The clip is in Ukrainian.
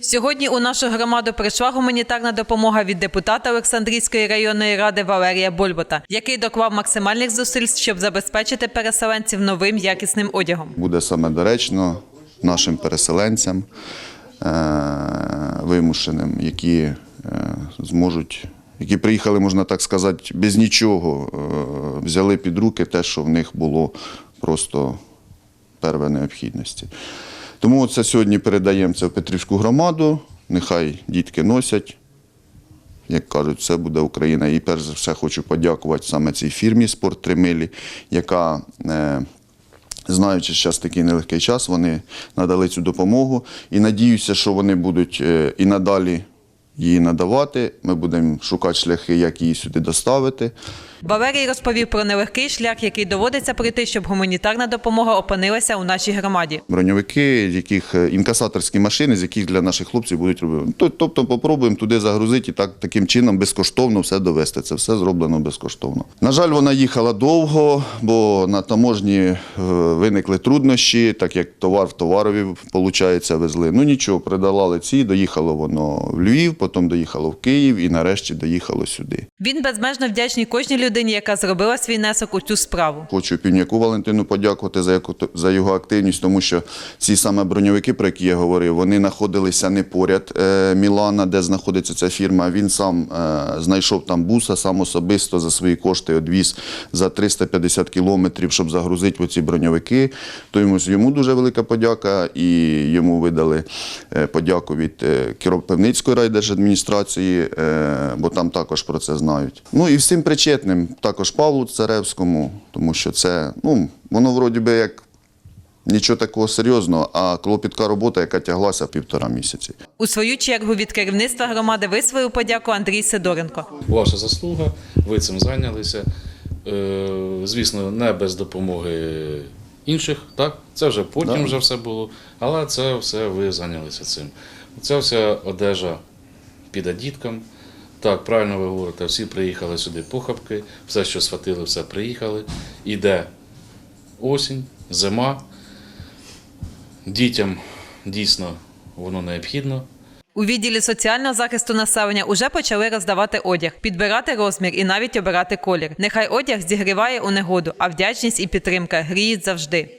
Сьогодні у нашу громаду прийшла гуманітарна допомога від депутата Олександрійської районної ради Валерія Бульбота, який доклав максимальних зусиль, щоб забезпечити переселенців новим якісним одягом. буде саме доречно нашим переселенцям е, вимушеним, які е, зможуть, які приїхали, можна так сказати, без нічого, е, взяли під руки те, що в них було просто первої необхідності. Тому це сьогодні передаємо це в Петрівську громаду. Нехай дітки носять. Як кажуть, все буде Україна. І перш за все хочу подякувати саме цій фірмі Спорт Тримилі, яка, е, знаючи, зараз такий нелегкий час, вони надали цю допомогу. І надіюся, що вони будуть е, і надалі її надавати. Ми будемо шукати шляхи, як її сюди доставити. Валерій розповів про нелегкий шлях, який доводиться пройти, щоб гуманітарна допомога опинилася у нашій громаді. Броньовики, яких е, інкасаторські машини, з яких для наших хлопців будуть робити. Тобто, попробуємо туди загрузити і так, таким чином безкоштовно все довести. Це все зроблено безкоштовно. На жаль, вона їхала довго, бо на таможні е, виникли труднощі, так як товар в товарові, виходить, везли. Ну нічого, придолали ці, доїхало воно в Львів, потім доїхало в Київ і нарешті доїхало сюди. Він безмежно вдячний кожній людині, яка зробила свій внесок у цю справу. Хочу Півняку Валентину подякувати за, яку, за його активність, тому що ці саме броньовики, про які я говорив, вони знаходилися не поряд е, Мілана, де знаходиться ця фірма. Він сам е, знайшов там буса, сам особисто за свої кошти одвіз за 350 кілометрів, щоб загрузити оці броньовики. То йому, йому дуже велика подяка, і йому видали е, подяку від е, Кіропивницької райдержадміністрації, е, бо там також про це знають. Ну і всім причетним, також Павлу Царевському, тому що це, ну, воно вроді би як нічого такого серйозного, а клопітка робота, яка тяглася півтора місяці. У свою чергу від керівництва громади висловив подяку Андрій Сидоренко. Ваша заслуга, ви цим зайнялися. Е, Звісно, не без допомоги інших, так? Це вже потім Да. вже все було, але це все ви зайнялися цим. Ця вся одежа піде діткам. Так, правильно ви говорите, всі приїхали сюди похапки, все, що схватили, все приїхали. Іде осінь, зима. Дітям дійсно воно необхідно. У відділі соціального захисту населення уже почали роздавати одяг, підбирати розмір і навіть обирати колір. Нехай одяг зігріває у негоду, а вдячність і підтримка гріють завжди.